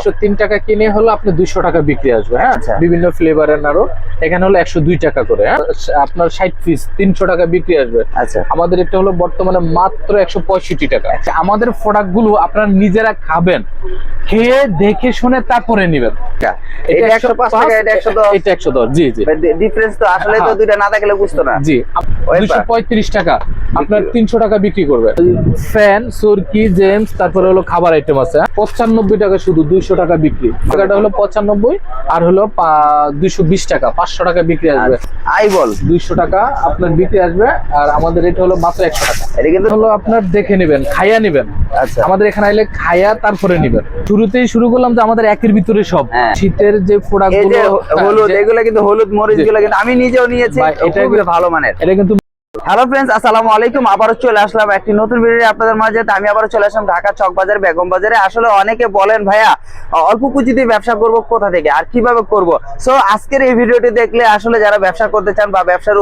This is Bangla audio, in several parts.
একশো তিন টাকা কিনে হলো আপনি দুইশো টাকা বিক্রি আসবে হ্যাঁ? আচ্ছা। বিভিন্ন ফ্লেভারের নাড়ু। এখানে হলো একশো দুই টাকা করে হ্যাঁ? আপনার ষাট পিস তিনশো টাকা বিক্রি আসবে। আচ্ছা। আমাদের এটা হলো বর্তমানে মাত্র একশো পঁয়ষট্টি টাকা। আচ্ছা, আমাদের প্রোডাক্টগুলো আপনারা নিজেরা খাবেন খেয়ে দেখে শুনে তারপরে নেবেন। এটা একশো পাঁচ টাকা এটা একশো দশ। এটা একশো দশ জি জি। ডিফারেন্স তো আসলে তো হ্যাঁ। দুইটা না থাকলে বুঝতো না। জি। ওই পঁয়ত্রিশ টাকা। আপনার তিনশো টাকা বিক্রি করবে। ফ্যান সুরকি জেমস তারপরে হলো খাবার আইটেম আছে হ্যাঁ? পঁচানব্বই টাকা শুধু দুইশো টাকা বিক্রি। টাকাটা হলো পঁচানব্বই আর হলো দুইশো বিশ টাকা পাঁচশো টাকা বিক্রি আসবে। আই বল। দুইশো টাকা আপনার বিক্রি আসবে আর আমাদের এটা হলো মাত্র একশো টাকা। এটা কিন্তু হলো আপনার দেখে নেবেন খাইয়া নেবেন। আচ্ছা। আমাদের এখানে আইলে খাইয়া তারপরে নেবেন। শুরুতেই শুরু করলাম যে আমাদের একের ভিতরে সব। হ্যাঁ। শীতের যে প্রোডাক্টগুলো হলুদ যে- এগুলো কিন্তু হলুদ মরিচ। গুলো কিন্তু আমি নিজেও নিয়েছি এটা ভালো মানের। এটা কিন্তু হ্যালো ফ্রেন্ডস আসসালামু আলাইকুম। আবারও চলে আসলাম একটি নতুন ভিডিও আপনাদের মাঝে। আমি আবারও চলে আসলাম ঢাকা চক বাজার, বেগম বাজারে। আসলে অনেকে বলেন, ভাইয়া, অল্প পুঁজিতে ব্যবসা করব, কোথা থেকে? আর কীভাবে করব? সো আজকের এই ভিডিওটি দেখলে আসলে যারা ব্যবসা করতে চান বা ব্যবসা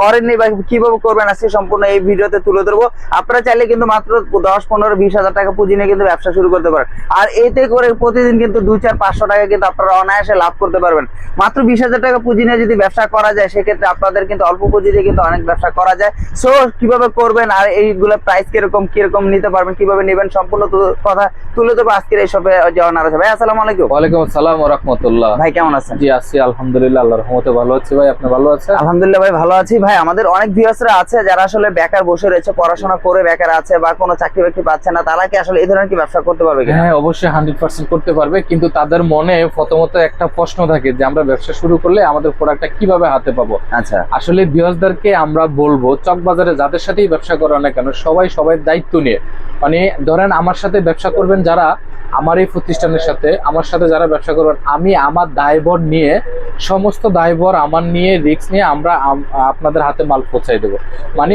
করেননি বা কীভাবে করবেন, আজকে সম্পূর্ণ এই ভিডিওতে তুলে ধরবো। আপনারা চাইলে কিন্তু মাত্র দশ, পনেরো, বিশ হাজার টাকা পুঁজি নিয়ে কিন্তু ব্যবসা শুরু করতে পারেন। আর এতে করে প্রতিদিন কিন্তু দুই, চার, পাঁচশো টাকা কিন্তু আপনারা অনায়াসে লাভ করতে পারবেন। মাত্র বিশ হাজার টাকা পুঁজি নিয়ে যদি ব্যবসা করা যায়, সেক্ষেত্রে আপনাদের কিন্তু অল্প পুঁজিতে কিন্তু অনেক ব্যবসা করা যায়। সো কীভাবে করবেন আর এইগুলো প্রাইস কীরকম কীরকম নিতে পারবেন কীভাবে নেবেন সম্পূর্ণ কথা তুলে দেবো আজকের এই সবে নারাজ ভাই আসসালামু আলাইকুম। ওয়ালাইকুম আসসালাম রহমতুল্লাহ। ভাই কেমন আছেন? জি আছি আলহামদুলিল্লাহ আল্লাহর রহমতে ভালো আছি। ভাই আপনি ভালো আছেন? আলহামদুলিল্লাহ ভাই ভালো আছি। ভাই আমাদের অনেক ভিউয়ার্সরা আছে যারা আসলে বেকার বসে রয়েছে পড়াশোনা করে বেকার আছে বা কোনো চাকরি বাকরি পাচ্ছে না তারা কি আসলে এই ধরনের কি ব্যবসা করতে পারবে কিনা? হ্যাঁ অবশ্যই হান্ড্রেড পার্সেন্ট করতে পারবে কিন্তু তাদের মনে প্রথমত একটা প্রশ্ন থাকে যে আমরা ব্যবসা শুরু করলে আমাদের প্রোডাক্টটা কীভাবে হাতে পাবো? আচ্ছা। আসলে বিহসদারকে আমরা বলব, চকবাজারে যাদের সাথেই ব্যবসা করো না কেন, সবাই সবাই দায়িত্ব নিয়ে। মানে ধরেন আমার সাথে ব্যবসা করবেন যারা, আমার এই প্রতিষ্ঠানের সাথে, আমার সাথে যারা ব্যবসা করবেন, আমি আমার দায়বর নিয়ে সমস্ত দায়বর আমার নিয়ে রিস্ক নিয়ে আমরা আপনাদের হাতে মাল পৌঁছাই দেবো। মানে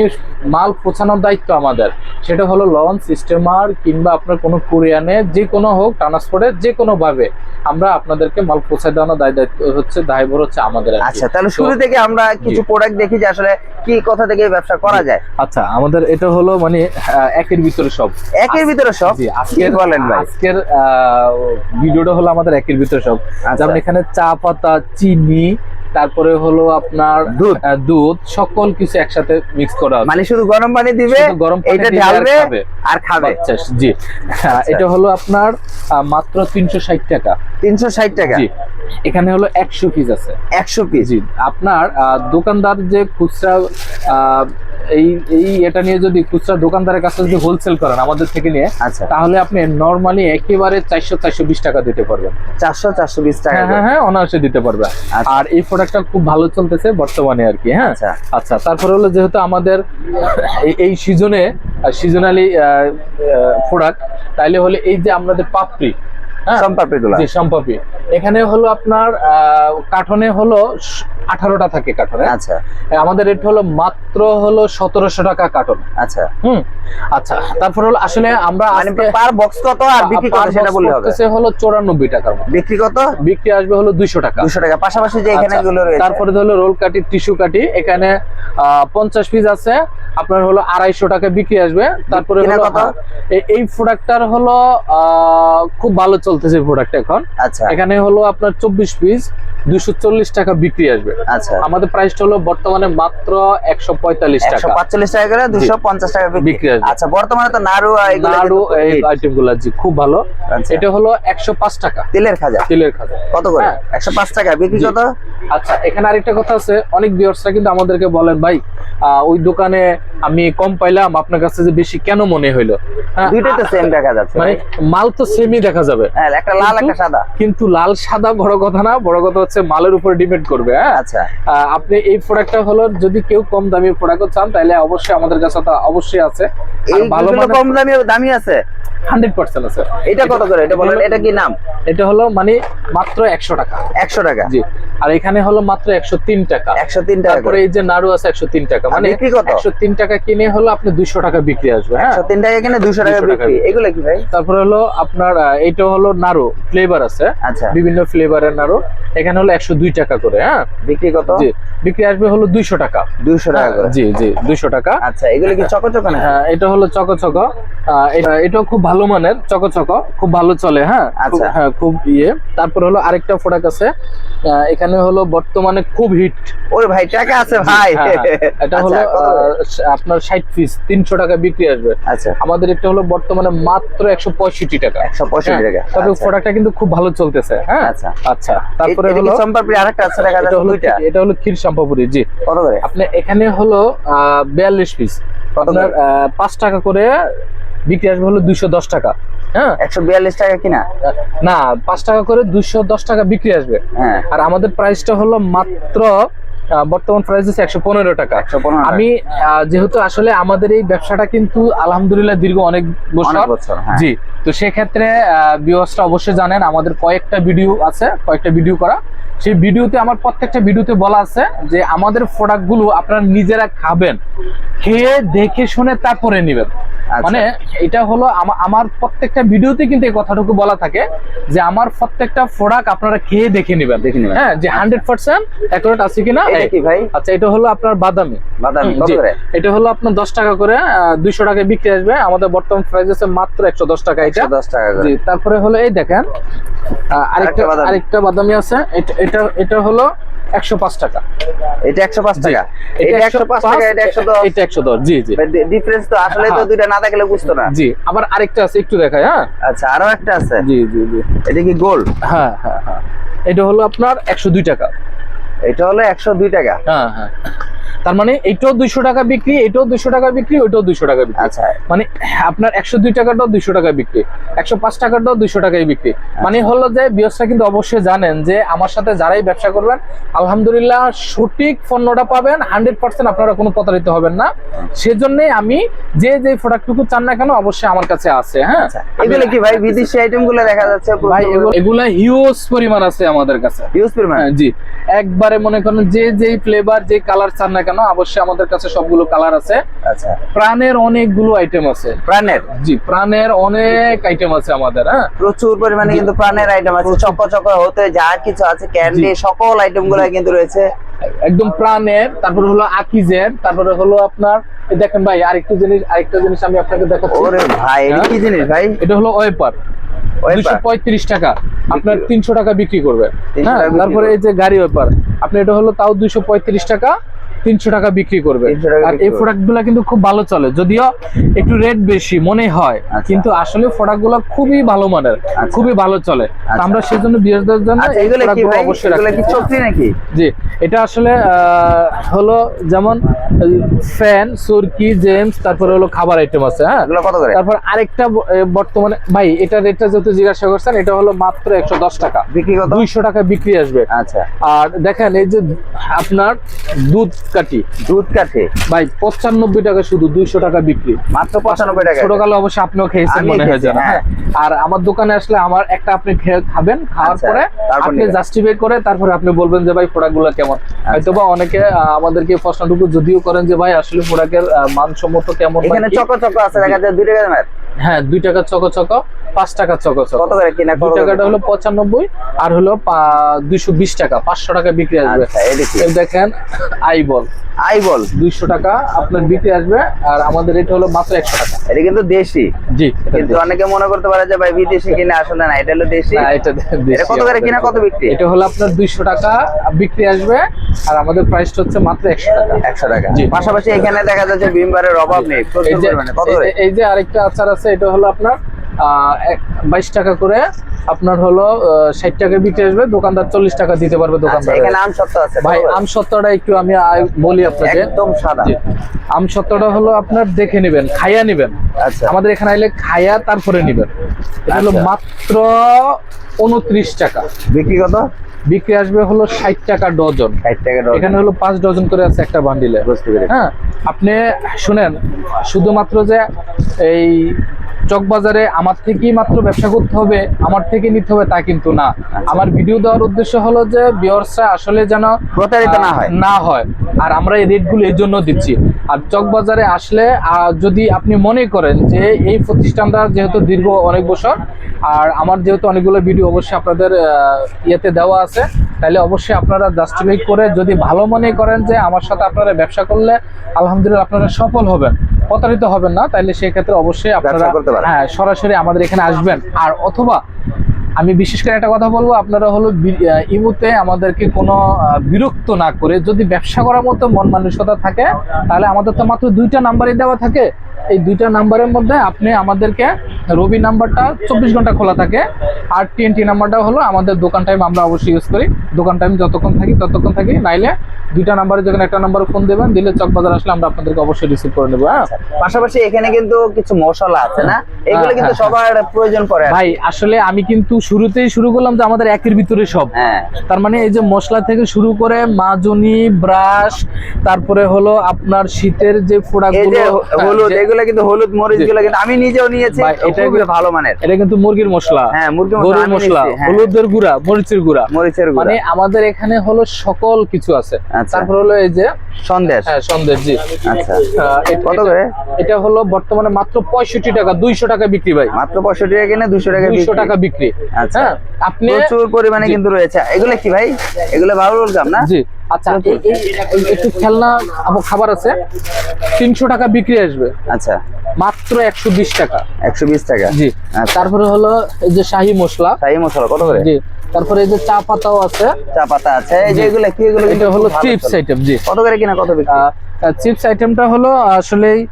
মাল পৌঁছানোর দায়িত্ব আমাদের। সেটা হলো লঞ্চ সিস্টেমার কিংবা আপনার কোনো কুরিয়ানে যে কোনো হোক ট্রান্সপোর্টে যে কোনো ভাবে আমরা আপনাদেরকে মাল পৌঁছায় দেওয়ানোর দায় দায়িত্ব হচ্ছে দায়বর হচ্ছে আমাদের। আচ্ছা তাহলে শুরু থেকে আমরা কিছু প্রোডাক্ট দেখি যে আসলে কি কথা থেকে ব্যবসা করা যায়। আচ্ছা আমাদের এটা হলো মানে একের ভিতরে সব। একের ভিতরে সব? জি কি আজকের বলেন ভাই? আজকের ভিডিওটা হলো আমাদের একের ভিতরে সব। আচ্ছা। যেমন এখানে চা পাতা চিনি তারপরে হলো আপনার দুধ। দুধ সকল কিছু একসাথে মিক্স করা হবে মানে শুধু গরম পানি দিবে গরম আর ঢালবে আর খাবে। আচ্ছা। জি এটা হলো আপনার মাত্র তিনশো ষাট টাকা। তিনশো ষাট টাকা। জি। এখানে হলো একশো পিস আছে। একশো পিস জি আপনার দোকানদার যে খুচরা আহ, এই এই এটা নিয়ে যদি খুচরা দোকানদারের কাছে যদি হোলসেল করেন আমাদের থেকে নিয়ে আচ্ছা। তাহলে আপনি নর্মালি একেবারে চারশো চারশো বিশ টাকা দিতে পারবেন। চারশো চারশো বিশ টাকা হ্যাঁ হ্যাঁ হ্যাঁ অনায়াসে দিতে পারবে। আচ্ছা। আর এই প্রোডাক্টটা খুব ভালো চলতেছে বর্তমানে আর কি হ্যাঁ? আচ্ছা। আচ্ছা তারপরে হলো যেহেতু আমাদের এই- এই সিজনে সিজনালি প্রোডাক্ট তাইলে হলে এই যে আমাদের পাপড়ি হ্যাঁ? জি সম্পাপি এখানে হলো আপনার কার্টনে হলো আঠারোটা থাকে কার্টনে আচ্ছা। আমাদের রেট হলো মাত্র হলো সতেরোশো টাকা কার্টন আচ্ছা। হুম? আচ্ছা তারপর হলো আসলে আমরা মানে পার বক্স কত আর বিক্রি কত সেটা বললে হবে? হলো চৌরানব্বই টাকার বিক্রি কত? বিক্রি আসবে হলো দুইশো টাকা। দুশো টাকা। পাশাপাশি যে এখানে আচ্ছা, গুলো রয়েছে। তারপরে হলো রোল কাটি টিস্যু কাটি এখানে পঞ্চাশ পিস আছে। আপনার হলো আড়াইশো টাকা বিক্রি আসবে। তারপরে হলো এই- প্রোডাক্টটার হলো আহ, খুব ভালো চলতেছে প্রোডাক্ট এখন। আচ্ছা। এখানে হলো আপনার চব্বিশ পিস দুশো টাকা বিক্রি আসবে। আচ্ছা। আমাদের প্রাইসটা হলো বর্তমানে মাত্র একশো পঁয়তাল্লিশ টাকা। পাঁচচল্লিশ টাকা করে দুশো পঞ্চাশ টাকা বিক্রি। আসবে। আচ্ছা বর্তমানে তো নাড়ু নাড়ু এই hit। আইটেমগুলা জি খুব ভালো। আচ্ছা। এটা হলো একশো পাঁচ টাকা। তেলের খাজা? তেলের খাজা। কত করে? হ্যাঁ। একশো পাঁচ টাকা। বিক্রি কত? আচ্ছা এখানে আরেকটা কথা আছে অনেক ভিউয়ার্সরা কিন্তু আমাদেরকে বলেন ভাই আহ, ওই দোকানে আমি কম পাইলাম আপনার কাছে যে বেশি কেন মনে হইল? হ্যাঁ, দুইটাই তো সেম দেখা যাচ্ছে। মানে মাল তো সেমই দেখা যাবে। হ্যাঁ একটা লাল একটা সাদা। কিন্তু লাল সাদা বড় কথা না বড় কথা হচ্ছে মালের উপর ডিপেন্ড করবে হ্যাঁ? আচ্ছা। আপনি এই প্রোডাক্টটা হলো যদি কেউ কম দামি প্রোডাক্ট চান তাহলে অবশ্যই আমাদের কাছে তা অবশ্যই আছে। এই ভালো কম দামি দামি আছে? হান্ড্রেড পার্সেন্ট আছে। এটা কত করে? এটা বলেন এটা কি নাম? এটা হলো মানে মাত্র একশো টাকা। একশো টাকা। জি। আর এখানে হলো মাত্র একশো তিন টাকা। একশো তিন টাকা তারপরে এই যে নাড়ু আছে একশো তিন টাকা। মানে বিক্রি কত? একশো তিন টাকা কিনে হলো আপনি দুইশো টাকা বিক্রি আসবে হ্যাঁ? তিন টাকা কিনে দুশো টাকা বিক্রি। এগুলো কি ভাই? তারপরে হলো আপনার এইটা হলো নাড়ু ফ্লেভার আছে। আচ্ছা। বিভিন্ন ফ্লেভারের নাড়ু। এখানে হলো একশো দুই টাকা করে হ্যাঁ? বিক্রি কত? জি বিক্রি আসবে হলো দুইশো টাকা। দুশো টাকা হ্যাঁ, করে। জি জি দুইশো টাকা। আচ্ছা এগুলো কি চকো চকো না হ্যাঁ এটা হলো চকো চকো এটা- এটাও খুব ভালো মানের চকো চকো খুব ভালো চলে হ্যাঁ? আচ্ছা। হ্যাঁ খুব ইয়ে। তারপর হলো আরেকটা প্রোডাক্ট আছে। আহ, এখানে হলো বর্তমানে খুব হিট ওরে ভাই টাকা আছে ভাই। এটা আচ্ছা, হলো আপনার ষাট পিস তিনশো টাকা বিক্রি আসবে। আচ্ছা। আমাদের এটা হলো বর্তমানে মাত্র একশো পঁয়ষট্টি টাকা। একশো পঁয়ষট্টি টাকা। হ্যাঁ, তবে আচ্ছা। প্রোডাক্টটা কিন্তু খুব ভালো চলতেছে হ্যাঁ। আচ্ছা। আচ্ছা তারপরে হলো আরেকটা আছে দেখা এটা যাচ্ছে হলো দুইটা। এটা হলো ক্ষীর সম্পাপুরি জি। কত করে? আপনি এখানে হলো বিয়াল্লিশ পিস আপনার পাঁচ টাকা করে বিক্রি আসবে হলো দুইশো দশ টাকা। হ্যাঁ। একশো বিয়াল্লিশ টাকা কিনা? না পাঁচ টাকা করে দুইশো দশ টাকা বিক্রি আসবে। হ্যাঁ। আর আমাদের প্রাইসটা হলো মাত্র বর্তমান প্রাইস হচ্ছে একশো পনেরো টাকা। আমি যেহেতু আসলে আমাদের এই ব্যবসাটা কিন্তু আলহামদুলিল্লাহ দীর্ঘ অনেক বছর। অনেক বছর হ্যাঁ। জি তো সেক্ষেত্রে বিওসটা অবশ্যই জানেন আমাদের কয়েকটা ভিডিও আছে কয়েকটা ভিডিও করা। সেই ভিডিওতে আমার প্রত্যেকটা ভিডিওতে বলা আছে যে আমাদের প্রোডাক্টগুলো আপনারা নিজেরা খাবেন খেয়ে দেখে শুনে তারপরে নেবেন। আচ্ছা। মানে এটা হলো আমার প্রত্যেকটা ভিডিওতে কিন্তু এই কথাটুকু বলা থাকে যে আমার প্রত্যেকটা প্রোডাক্ট আপনারা খেয়ে দেখে নেবেন। দেখে নেবেন। হ্যাঁ যে হান্ড্রেড পার্সেন্ট অ্যাকুরেট আছে কিনা? কি ভাই? আচ্ছা এটা হলো আপনার বাদামি। বাদামি এটা হলো আপনার দশ টাকা করে দুইশো টাকায় বিক্রি আসবে। আমাদের বর্তমান প্রাইস আছে মাত্র একশো দশ টাকা এটা। দশ টাকা তারপরে হলো এই দেখেন আরেকটা আরেকটা বাদামি। আরেকটা বাদামি আছে। এটা এটা হলো একশো পাঁচ টাকা। এটা একশো পাঁচ টাকা? এটা একশো পাঁচ টাকা এটা একশো দশ? এটা একশো দশ জি জি। ডিফারেন্স তো আসলে তো হ্যাঁ। দুইটা না থাকলে বুঝতো না। জি আবার আরেকটা আছে একটু দেখাই হ্যাঁ? আচ্ছা আরও একটা আছে। জি জি জি। এটা কি গোল হ্যাঁ হ্যাঁ হ্যাঁ। এটা হলো আপনার একশো দুই টাকা। এটা হলো একশো দুই টাকা। হ্যাঁ হ্যাঁ। তার মানে এটাও দুইশো টাকা বিক্রি এটাও দুইশো টাকা বিক্রি ওইটাও দুইশো টাকা বিক্রি। আচ্ছা। মানে আপনার একশো দুই টাকাটাও দুইশো টাকা বিক্রি একশো পাঁচ টাকাটাও দুইশো টাকায় বিক্রি। মানে হলো যে বিয়সটা কিন্তু অবশ্যই জানেন যে আমার সাথে যারাই ব্যবসা করবেন আলহামদুলিল্লাহ সঠিক পণ্যটা পাবেন হান্ড্রেড পার্সেন্ট আপনারা কোনো প্রতারিত হবেন না। সেজন্যই আমি যে যে প্রোডাক্টটুকু চান না কেন অবশ্যই আমার কাছে আছে হ্যাঁ? আচ্ছা। এগুলো কি ভাই বিদেশি আইটেমগুলো দেখা যাচ্ছে ভাই এগুলা হিউজ পরিমাণ আছে আমাদের কাছে। ইউজ পরিমাণ? হ্যাঁ, জি। একবারে মনে করেন যে যেই ফ্লেভার যে কালার চান না কেন অবশ্যই আমাদের কাছে সবগুলো কালার আছে। আচ্ছা। প্রাণের অনেকগুলো আইটেম আছে। প্রাণের? জি প্রাণের অনেক আইটেম আছে আমাদের হ্যাঁ। প্রচুর পরিমাণে কিন্তু প্রাণের আইটেম আছে। চক চক হতে যা কিছু আছে ক্যান্ডি সকল আইটেমগুলো কিন্তু রয়েছে। একদম প্রাণের তারপরে হলো আকিজের তারপরে হলো আপনার দেখেন ভাই আরেকটা জিনিস আরেকটা জিনিস আমি আপনাকে দেখাচ্ছি। ওরে ভাই এটা কি জিনিস ভাই? এটা হলো ওয়েপার। Wiper? দুশো পঁয়ত্রিশ টাকা। আপনার তিনশো টাকা বিক্রি করবে। হ্যাঁ তারপরে এই যে গাড়ি ওয়েপার। আপনি এটা হলো তাও দুইশো পঁয়ত্রিশ টাকা। তিনশো টাকা বিক্রি করবে। আর এই করবে। প্রোডাক্টগুলা কিন্তু খুব ভালো চলে। যদিও একটু রেট বেশি মনে হয়। আচ্ছা। কিন্তু আসলে প্রোডাক্টগুলো খুবই ভালো মানের আচ্ছা। খুবই ভালো চলে। আচ্ছা। আমরা সেজন্য বিয়ের জন্য অবশ্যই নাকি? জি এটা আসলে হলো যেমন ফ্যান সুরকি জেমস তারপরে হলো খাবার আইটেম আছে হ্যাঁ? তারপর আরেকটা বর্তমানে ভাই এটা রেটটা যেহেতু জিজ্ঞাসা করছেন এটা হলো মাত্র একশো দশ টাকা। বিক্রি দুইশো টাকা বিক্রি আসবে। আচ্ছা। আর দেখেন এই যে আপনার দুধ কাটি দুধ কাঠে ভাই পঁচানব্বই টাকা শুধু দুইশো টাকা বিক্রি। মাত্র পঁচানব্বই টাকা। ছোটকালে আপনিও খেয়েছেন মনে হয় হ্যাঁ। আর আমার দোকানে আসলে আমার একটা আপনি খাবেন খাওয়ার আচ্ছা, পরে আপনি জাস্টিফাই করে তারপরে আপনি বলবেন যে ভাই প্রোডাক্টগুলো কেমন? আচ্ছা। হয়তো বা অনেকে আমাদেরকে প্রশ্নটুকু যদিও করেন যে ভাই আসলে প্রোডাক্টের মানসম্মত কেমন এখানে কি? চক চক আছে দেখা যায় দুই টাকা দামের। হ্যাঁ দুই টাকা চকো চকো পাঁচ টাকা চকো চকো কত করে কিনা দুই টাকাটা হলো পঁচানব্বই আর হলো দুইশো বিশ টাকা পাঁচশো টাকা বিক্রি আসবে। আচ্ছা দেখেন আই বল আই বল দুইশো টাকা আপনার বিক্রি আসবে আর আমাদের এটা হলো মাত্র একশো টাকা। এটা কিন্তু দেশি। জি কিন্তু অনেকে মনে করতে পারে যে ভাই বিদেশি কিনে আসলে না এটা হলো দেশি। এটা কত করে কিনা কত বিক্রি? এটা হলো আপনার দুইশো টাকা বিক্রি আসবে আর আমাদের প্রাইসটা হচ্ছে মাত্র একশো টাকা। একশো টাকা। জি। পাশাপাশি এখানে দেখা যাচ্ছে ভিমবারের অভাব নেই এই যে আরেকটা আচার আছে এটা হলো আপনার বাইশ টাকা করে আপনার হলো ষাট টাকা বিক্রি আসবে দোকানদার চল্লিশ টাকা দিতে পারবে আচ্ছা দোকানদার আছে ভাই আম সত্ত্বটা একটু আমি বলি আপনাকে একদম সাদা। আম সত্ত্বটা হলো আপনার দেখে নেবেন খাইয়া নেবেন। আচ্ছা। আমাদের এখানে আইলে খাইয়া তারপরে নেবেন। এটা হলো আচ্ছা। মাত্র উনত্রিশ টাকা। বিক্রি কত? বিক্রি আসবে হলো ষাট টাকা ডজন। ষাট টাকা এখানে হলো পাঁচ ডজন করে আছে একটা বান্ডিলে হ্যাঁ আপনি শুনেন শুধুমাত্র যে এই চকবাজারে আমার থেকেই মাত্র ব্যবসা করতে হবে আমার থেকে নিতে হবে তা কিন্তু না। আমার ভিডিও দেওয়ার উদ্দেশ্য হলো যে বিয়ার্সরা আসলে যেন প্রতারিত না হয়। না হয়। আর আমরা এই রেটগুলো এই জন্য দিচ্ছি। আর চকবাজারে আসলে যদি আপনি মনে করেন যে এই প্রতিষ্ঠানটা যেহেতু দীর্ঘ অনেক বছর আর আমার যেহেতু অনেকগুলো ভিডিও অবশ্যই আপনাদের ইয়েতে দেওয়া আছে তাহলে অবশ্যই আপনারা জাস্টিফাই করে যদি ভালো মনে করেন যে আমার সাথে আপনারা ব্যবসা করলে আলহামদুলিল্লাহ আপনারা সফল হবেন প্রতারিত হবেন না তাহলে সেক্ষেত্রে অবশ্যই আপনারা। হ্যাঁ সরাসরি আমাদের এখানে আসবেন আর অথবা আমি বিশেষ করে একটা কথা বলব, আপনারা হলো ইমুতে আমাদেরকে কোনো বিরক্ত না করে যদি ব্যবসা করার মতো মন মানসিকতা থাকে, তাহলে আমাদের তো মাত্র দুইটা নাম্বারই দেওয়া থাকে। এই দুইটা নাম্বারের মধ্যে আপনি আমাদেরকে রবি নাম্বারটা চব্বিশ ঘণ্টা খোলা থাকে আর টিএনটি নাম্বারটা হলো আমাদের দোকান টাইম আমরা অবশ্যই ইউজ করি। দোকান টাইম যতক্ষণ থাকি ততক্ষণ থাকি নাইলে দুইটা নাম্বারে যখন একটা নাম্বারে ফোন দেবেন দিলে চকবাজার আসলে আমরা আপনাদেরকে অবশ্যই রিসিভ করে নেব হ্যাঁ? পাশাপাশি এখানে কিন্তু কিছু মশলা আছে না? এগুলো হ্যাঁ, কিন্তু হ্যাঁ, সবার প্রয়োজন পড়ে ভাই আসলে আমি কিন্তু শুরুতেই শুরু করলাম যে আমাদের একের ভিতরে সব। হ্যাঁ। তার মানে এই যে মশলা থেকে শুরু করে মাজনি ব্রাশ তারপরে হলো আপনার শীতের যে ফোড়াগুলো হ্যাঁ, হলুদ এগুলো কিন্তু হলুদ মরিচগুলো কিন্তু আমি নিজেও নিয়েছি এটা কিন্তু- ভালো মানের। এটা কিন্তু মুরগির মশলা। হ্যাঁ মুরগি মশলা গরুর মশলা হ্যাঁ। হলুদের গুঁড়া মরিচের গুঁড়া। মরিচের গুঁড়া। মানে আমাদের এখানে হলো সকল কিছু আছে। আচ্ছা। তারপর হলো এই যে সন্দেশ। হ্যাঁ সন্দেশ জি। আচ্ছা। কত এটা- করে? এটা হলো বর্তমানে মাত্র পঁয়ষট্টি টাকা দুইশো টাকা বিক্রি ভাই। মাত্র পঁয়ষট্টি টাকা কিনে দুশো টাকা দুইশো বিক্রি। টাকা বিক্রি। আচ্ছা। হ্যাঁ আপনি প্রচুর পরিমাণে কিন্তু রয়েছে। এগুলো কি ভাই? এগুলো ভালো গাম না? জি। আচ্ছা এই- একটু খেলনা খাবার আছে। তিনশো টাকা বিক্রি আসবে। আচ্ছা। মাত্র একশো বিশ টাকা। একশো বিশ টাকা? জি। আচ্ছা। তারপরে হলো এই যে শাহি মশলা। শাহি মশলা কত করে? জি। তারপরে এই যে চা পাতাও আছে। চা পাতা আছে। এই যে এগুলো কি এগুলো এটা হলো চিপস আইটেম জি। কত করে কিনা কত বিক্রি? চিপস আইটেমটা হলো আসলেই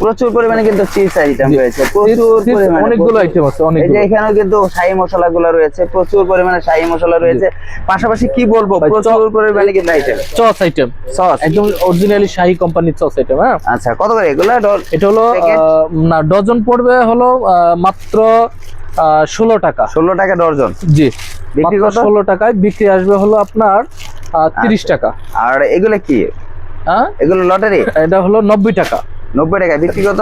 প্রচুর পরিমাণে কিন্তু চিপস আইটেম রয়েছে প্রচুর পরিমাণে অনেকগুলো আইটেম আছে অনেক এই যে এখানেও কিন্তু শাহি মশলা গুলো রয়েছে প্রচুর পরিমাণে শাহি মশলা রয়েছে। পাশাপাশি কি বলব প্রচুর পরিমাণে কিন্তু আইটেম চস আইটেম সস একদম অরিজিনালি শাহি কোম্পানির চস আইটেম হ্যাঁ? আচ্ছা কত করে এগুলো? এটা হলো আহ, না ডজন পড়বে হলো আহ, মাত্র ষোলো টাকা। ষোলো টাকা ডর্জন জি বিক্রি মাত্র কত? ষোলো টাকায় বিক্রি আসবে হলো আপনার তিরিশ টাকা। আর এগুলো কি? এগুলো লটারি? এটা হলো নব্বই টাকা। নব্বই টাকা বিক্রি কত?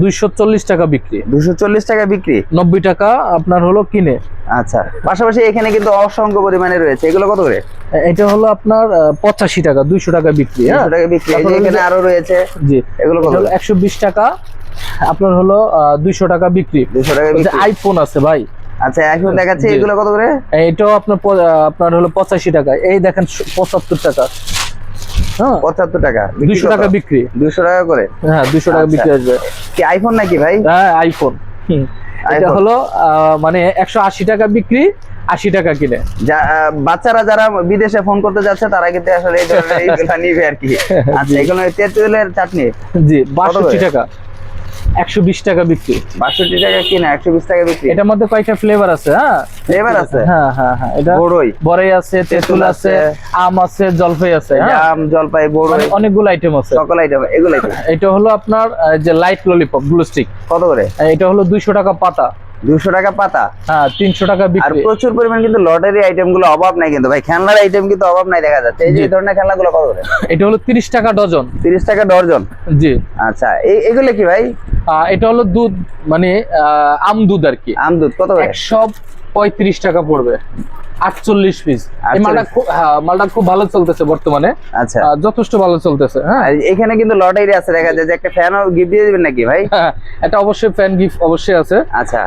দুইশো চল্লিশ টাকা বিক্রি। চল্লিশ টাকা বিক্রি? নব্বই টাকা আপনার হলো কিনে। আচ্ছা পাশাপাশি এখানে কিন্তু অসংখ্য পরিমাণে রয়েছে। এগুলো কত করে? এটা হলো আপনার পঁচাশি টাকা দুইশো টাকা বিক্রি হ্যাঁ? টাকা বিক্রি। এখানে আরও রয়েছে। জি। এগুলো কত একশো বিশ টাকা আপনার হলো দুইশো টাকা বিক্রি। টাকা আইফোন আছে ভাই। আচ্ছা এখন দেখাচ্ছি এগুলো কত করে? এটাও আপনার আপনার হলো পঁচাশি টাকা। এই দেখেন পঁচাত্তর টাকা। পঁচাত্তর টাকা। দুইশো টাকা বিক্রি। দুশো টাকা করে? হ্যাঁ দুইশো টাকা আচ্ছা। বিক্রি আসবে। কি আইফোন নাকি ভাই? হ্যাঁ আইফোন। এটা। হলো মানে একশো আশি টাকা বিক্রি আশি টাকা কিনে। যা বাচ্চারা যারা বিদেশে ফোন করতে যাচ্ছে তারা কিন্তু আসলে এই ধরনের নিবে আর কি। আচ্ছা এগুলো তেঁতুলের চাটনি। জি বাষট্টি টাকা। একশো বিশ টাকা বিক্রি। বাষট্টি টাকা কিনা একশো বিশ টাকা বিক্রি। এটার মধ্যে কয়েকটা ফ্লেভার আছে হ্যাঁ? ফ্লেভার আছে? হ্যাঁ হ্যাঁ হ্যাঁ এটা বড়ই বড়াই আছে তেঁতুল আছে আম আছে জলপাই আছে আম জলপাই বড়ই অনেকগুলো আইটেম আছে। সকল আইটেম এগুলাই তো। এটা হলো আপনার যে লাইট ললিপপ গ্লু স্টিক কত করে? এটা হলো দুইশো টাকা পাতা। দুশো টাকা পাতা। হ্যাঁ তিনশো টাকা আর প্রচুর পরিমাণ কিন্তু লটারি আইটেমগুলো অভাব নাই কিন্তু ভাই। খেলনার আইটেম কিন্তু অভাব নাই দেখা যাচ্ছে। এই যে ধরনের খেলনাগুলো কত করে? এটা হলো তিরিশ টাকা ডজন। তিরিশ টাকা ডজন? জি। আচ্ছা এই এগুলো কি ভাই? এটা হলো দুধ মানে আম দুধ আর কি। আম দুধ কত করে? একশো পঁয়ত্রিশ টাকা পড়বে। আটচল্লিশ পিস মালটা হ্যাঁ মালটা খুব ভালো চলতেছে বর্তমানে। আচ্ছা। যথেষ্ট ভালো চলতেছে হ্যাঁ। এখানে কিন্তু লটারি আছে দেখা যায় যে একটা ফ্যানও গিফট দিয়ে দিবেন নাকি ভাই? হ্যাঁ, এটা অবশ্যই ফ্যান গিফট অবশ্যই আছে। আচ্ছা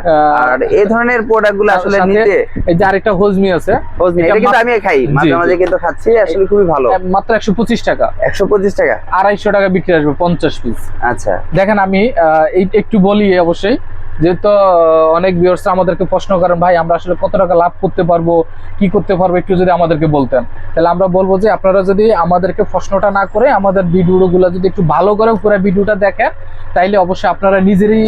আর এই ধরনের প্রোডাক্টগুলো আসলে নিতে এই যে আরেকটা হোজমি আছে। বুঝলি, এটা কিন্তু আমি খাই মাঝে মাঝে কিন্তু খাচ্ছি আসলে খুবই ভালো। মাত্র একশো পঁচিশ টাকা। একশো পঁচিশ টাকা? আড়াইশো টাকা বিক্রি আসবে পঞ্চাশ পিস আচ্ছা। দেখেন আমি একটু বলি অবশ্যই যেহেতু অনেক ভিউয়ার্স আমাদেরকে প্রশ্ন করেন, ভাই, আমরা আসলে কত টাকা লাভ করতে পারব? কি করতে পারব? একটু যদি আমাদেরকে বলতেন। তাহলে আমরা বলব যে, আপনারা যদি আমাদেরকে প্রশ্নটা না করে আমাদের ভিডিওগুলো যদি একটু ভালো করে পুরো ভিডিওটা দেখেন, তাইলে অবশ্যই আপনারা নিজেরই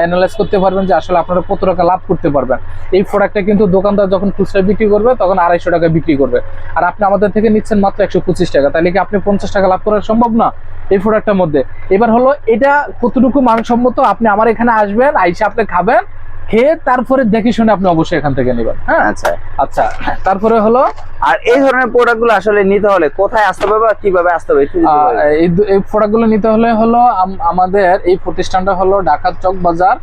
অ্যানালাইজ করতে পারবেন যে, আসলে আপনারা কত টাকা লাভ করতে পারবেন। এই প্রোডাক্টটা কিন্তু দোকানদার যখন খুচরা বিক্রি করবে, তখন আড়াইশো টাকা বিক্রি করবে। আর আপনি আমাদের থেকে নিচ্ছেন মাত্র একশো পঁচিশ টাকা। তাহলে কি আপনি পঞ্চাশ টাকা লাভ করা সম্ভব না? এই প্রোডাক্টটার মধ্যে। এবার হলো এটা কতটুকু মানসম্মত আপনি আমার এখানে আসবেন আইসা আপনি খাবেন খেয়ে তারপরে দেখে শুনে আপনি অবশ্যই এখান থেকে নেবেন হ্যাঁ? আচ্ছা। আচ্ছা তারপরে হলো আর এই ধরনের প্রোডাক্টগুলো আসলে নিতে হলে কোথায় আসতে হবে বা কীভাবে আসতে হবে। এই প্রোডাক্টগুলো নিতে হলে হলো আমাদের এই প্রতিষ্ঠানটা হলো ঢাকার চক বাজার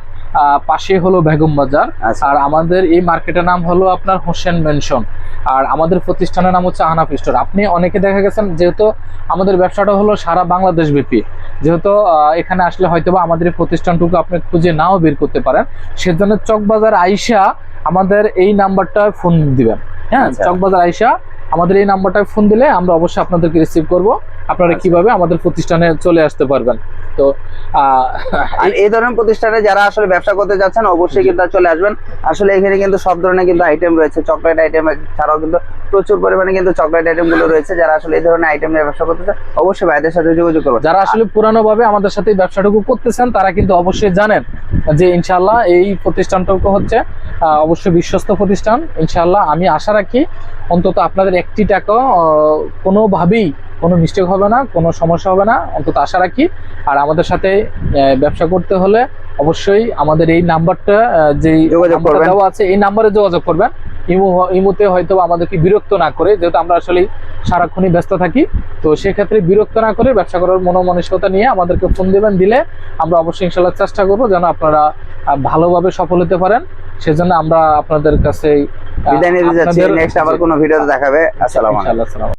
পাশে হলো বেগম বাজার। আচ্ছা। আর আমাদের এই মার্কেটের নাম হলো আপনার হোসেন মেনশন। আর আমাদের প্রতিষ্ঠানের নাম হচ্ছে আহনাফ স্টোর। আপনি অনেকে দেখা গেছেন যেহেতু আমাদের ব্যবসাটা হলো সারা বাংলাদেশ ব্যাপী যেহেতু এখানে আসলে হয়তোবা আমাদের এই প্রতিষ্ঠানটুকু আপনি খুঁজে নাও বের করতে পারেন। সেজন্য চকবাজার আইসা আমাদের এই নাম্বারটা ফোন দিবেন। হ্যাঁ আচ্ছা। চকবাজার আইসা আমাদের এই নাম্বারটায় ফোন দিলে আমরা অবশ্যই আপনাদেরকে রিসিভ করব। আপনারা আচ্ছা। কীভাবে আমাদের প্রতিষ্ঠানে চলে আসতে পারবেন? তো আর এই ধরনের প্রতিষ্ঠানে যারা আসলে ব্যবসা করতে যাচ্ছেন অবশ্যই কিন্তু চলে আসবেন। আসলে এখানে কিন্তু সব ধরনের কিন্তু আইটেম রয়েছে। চকলেট আইটেম ছাড়াও কিন্তু প্রচুর পরিমাণে কিন্তু চকলেট আইটেমগুলো রয়েছে। যারা আসলে এই ধরনের আইটেম নিয়ে ব্যবসা করতে চান অবশ্যই ভাইদের সাথে যোগাযোগ করবেন। যারা আসলে পুরানো ভাবে আমাদের সাথে ব্যবসাটুকু করতেছেন তারা কিন্তু অবশ্যই জানেন যে ইনশাল্লাহ এই প্রতিষ্ঠানটুকু হচ্ছে অবশ্যই বিশ্বস্ত প্রতিষ্ঠান। ইনশাল্লাহ আমি আশা রাখি অন্তত আপনাদের একটি টাকা কোনোভাবেই কোনো মিস্টেক হবে না কোনো সমস্যা হবে না অন্তত আশা রাখি। আর আমাদের সাথে ব্যবসা করতে হলে অবশ্যই আমাদের এই নাম্বারটা করবেন। দেওয়া আছে এই নাম্বারে যোগাযোগ করবেন। ইমো ইমোতে হয়তো আমাদেরকে বিরক্ত না করে যেহেতু আমরা আসলে সারাক্ষণই ব্যস্ত থাকি তো সেক্ষেত্রে বিরক্ত না করে ব্যবসা করার মনোমানসিকতা নিয়ে আমাদেরকে ফোন দেবেন দিলে আমরা অবশ্যই ইনশাল্লাহ চেষ্টা করব যেন আপনারা ভালোভাবে সফল হতে পারেন। সেজন্য আমরা আপনাদের কাছে বিদায় নিতে যাচ্ছি। নেক্সট আবার কোনো ভিডিওতে দেখাবে। আসসালামু আসসালামু আলাইকুম।